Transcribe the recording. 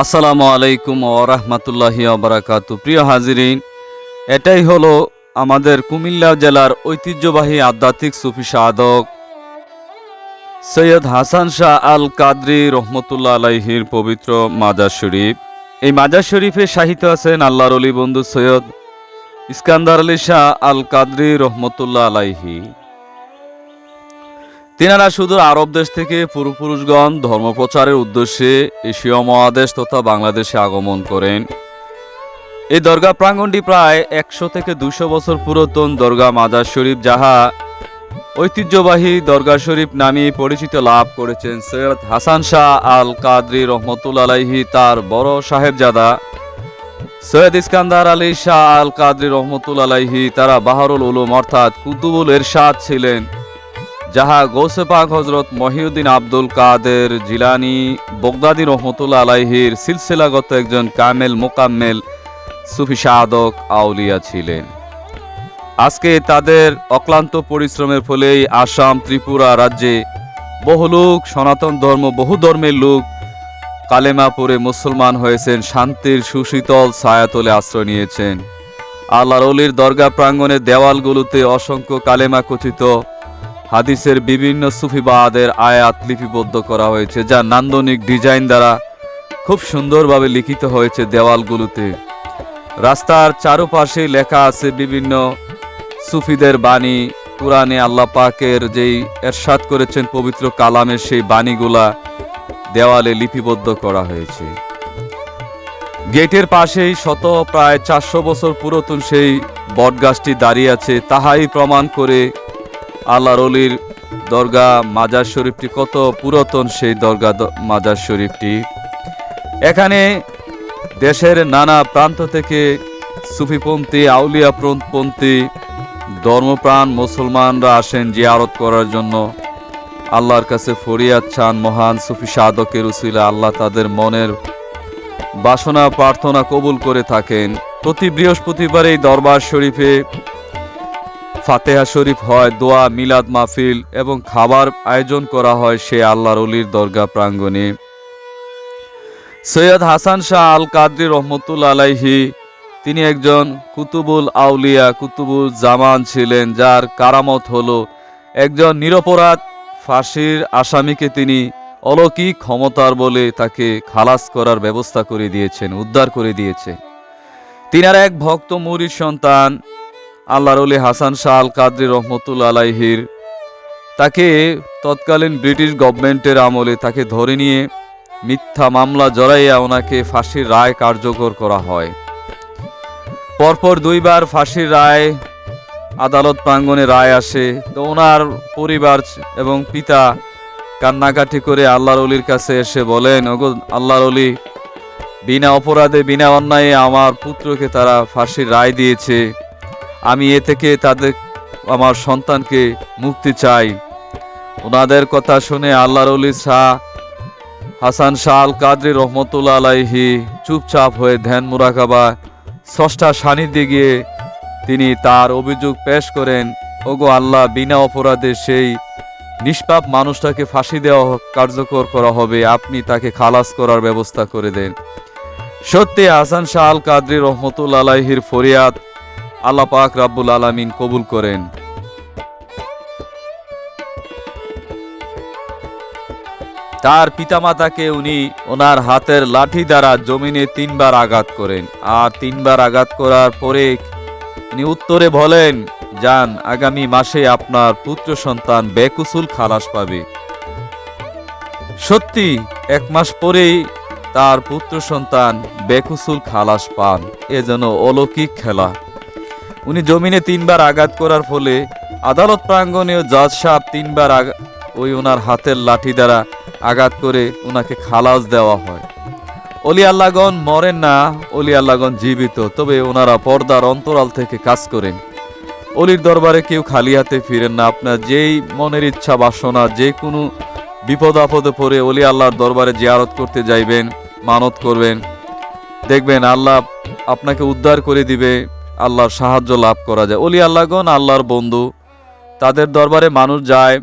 আসসালামু আলাইকুম ওরহমতুল্লাহি আবরাকাতু প্রিয় হাজিরিন, এটাই হলো আমাদের কুমিল্লা জেলার ঐতিহ্যবাহী আধ্যাত্মিক সুফি সাধক সৈয়দ হাসান শাহ আল কাদরি রহমতুল্লাহ আলাইহির পবিত্র মাজার শরীফ। এই মাজার শরীফে সাহিত্য আছেন আল্লাহর অলি বন্ধু সৈয়দ ইস্কান্দার আলী শাহ আল কাদরি রহমতুল্লাহ আলাইহি। তিনারা শুধু আরব দেশ থেকে পূর্বপুরুষগণ ধর্মপ্রচারের উদ্দেশ্যে এশীয় মহাদেশ তথা বাংলাদেশে আগমন করেন। এই দরগা প্রাঙ্গণটি প্রায় একশো থেকে দুশো বছর পুরাতন দরগা মাজার শরীফ, যাহা ঐতিহ্যবাহী দরগা শরীফ নামে পরিচিত লাভ করেছেন সৈয়দ হাসান শাহ আল কাদরি রহমতুল আলাইহি তার বড় সাহেবজাদা। সৈয়দ ইস্কান্দার আলী শাহ আল কাদরি রহমতুল আলাইহি তারা বাহারুল উলুম অর্থাৎ কুতুবুল এরশাদ ছিলেন। যাহা গৌসে পাক হজরত Mohiuddin Abdul Qadir Jilani Baghdadi রহমতুল্লা আলাইহির সিলসিলাগত একজন কামেল মোকাম্মেল সুফি সাধক আউলিয়া ছিলেন। আজকে তাদের অক্লান্ত পরিশ্রমের ফলেই আসাম ত্রিপুরা রাজ্যে বহু লোক, সনাতন ধর্ম, বহু ধর্মের লোক কালেমা পড়ে মুসলমান হয়েছেন, শান্তির সুশীতল ছায়াতলে আশ্রয় নিয়েছেন। আল্লাহর অলির দরগা প্রাঙ্গণের দেওয়ালগুলোতে অসংখ্য কালেমা কথিত হাদিসের বিভিন্ন সুফিবাদের আয়াত লিপিবদ্ধ করা হয়েছে, যা নান্দনিক ডিজাইন দ্বারা খুব সুন্দরভাবে লিখিত হয়েছে দেওয়ালগুলোতে। রাস্তার চারপাশে লেখা আছে বিভিন্ন সুফিদের বাণী। কোরআনে আল্লাহ পাকের যেই এরশাদ করেছেন পবিত্র কালামের সেই বাণীগুলা দেওয়ালে লিপিবদ্ধ করা হয়েছে। গেটের পাশেই শত, প্রায় চারশো বছর পুরাতন সেই বটগাছটি দাঁড়িয়ে আছে, তাহাই প্রমাণ করে আল্লাহর অলির দরগা মাজার শরীফটি কত পুরাতন সেই দরগা মাজার শরীফটি? এখানে দেশের নানা প্রান্ত থেকে সুফিপন্থী, আউলিয়া পন্থী, ধর্মপ্রাণ মুসলমানরা আসেন জিয়ারত করার জন্য। আল্লাহর কাছে ফরিয়াদ চান মহান সুফি সাধকের উসিলা আল্লাহ তাদের মনের বাসনা প্রার্থনা কবুল করে থাকেন। প্রতি বৃহস্পতিবার এই দরবার শরীফে ফাতেহা শরীফ হয় দোয়া মিলাদ মাহফিল এবং খাবার আয়োজন করা হয় সে আল্লাহর অলির দরগা প্রাঙ্গণে। সৈয়দ হাসান শাহ আল কাদরি রহমতুল আলাইহি, তিনি একজন কুতুবুল আউলিয়া, কুতুবুল জামান ছিলেন, যার কারামত হলো একজন নিরপরাধ ফাঁসির আসামিকে তিনি অলৌকিক ক্ষমতার বলে তাকে খালাস করার ব্যবস্থা করে দিয়েছেন, উদ্ধার করে দিয়েছে তিনার এক ভক্ত মুরির সন্তান আল্লাহর অলি হাসান শাহ আল কাদরি রহমতুল আলাইহির। তাকে তৎকালীন ব্রিটিশ গভর্নমেন্টের আমলে তাকে ধরে নিয়ে মিথ্যা মামলা জড়াইয়া ওনাকে ফাঁসির রায় কার্যকর করা হয়। পরপর দুইবার ফাঁসির রায়, আদালত প্রাঙ্গণে রায় আসে। তো ওনার পরিবার এবং পিতা কান্নাকাটি করে আল্লাহর অলির কাছে এসে বলেন, ওগো আল্লাহর অলি বিনা অপরাধে, বিনা অন্যায়ে আমার পুত্রকে তারা ফাঁসির রায় দিয়েছে। আমি এ থেকে তাদের, আমার সন্তানকে মুক্তি চাই। ওনাদের কথা শুনে আল্লাহর অলি শাহ হাসান শাহ আল কাদরি রহমতুল্লা আলাইহি চুপচাপ হয়ে ধ্যান মুরাকাবা ষষ্ঠা সান্নিধ্যে গিয়ে তিনি তার অভিযোগ পেশ করেন, ওগো আল্লাহ, বিনা অপরাধে সেই নিষ্পাপ মানুষটাকে ফাঁসি দেওয়া কার্যকর করা হবে, আপনি তাকে খালাস করার ব্যবস্থা করে দেন। সত্যি হাসান শাহ আল কাদরি রহমতুল আলাইহির ফরিয়াদ আল্লাহ পাক রাব্বুল আলামিন কবুল করেন। তার পিতামাতাকে উনি ওনার হাতের লাঠি দ্বারা জমিনে তিনবার আঘাত করেন। আর তিনবার আঘাত করার পরে উনি উত্তরে বলেন, যান, আগামী মাসে আপনার পুত্র সন্তান বেকুসুল খালাস পাবে। সত্যি, এক মাস পরেই তার পুত্র সন্তান বেকুসুল খালাস পান। এ যেন অলৌকিক খেলা। উনি জমিনে তিনবার আঘাত করার ফলে আদালত প্রাঙ্গণেও জজ সাহেব তিনবার ওই ওনার হাতের লাঠি দ্বারা আঘাত করে ওনাকে খালাস দেওয়া হয়। অলি আল্লাগন মরেন না অলি আল্লাগন জীবিত, তবে ওনারা পর্দার অন্তরাল থেকে কাজ করেন। অলির দরবারে কেউ খালি হাতে ফিরেন না। আপনার যেই মনের ইচ্ছা, বাসনা, যে কোনো বিপদ আপদে পড়ে অলি আল্লাহর দরবারে জিয়ারত করতে যাইবেন, মানত করবেন। দেখবেন আল্লাহ আপনাকে উদ্ধার করে দিবে আল্লাহর সাহায্য লাভ করা যায়। অলি আল্লাহগণ আল্লাহর বন্ধু তাদের দরবারে মানুষ যায়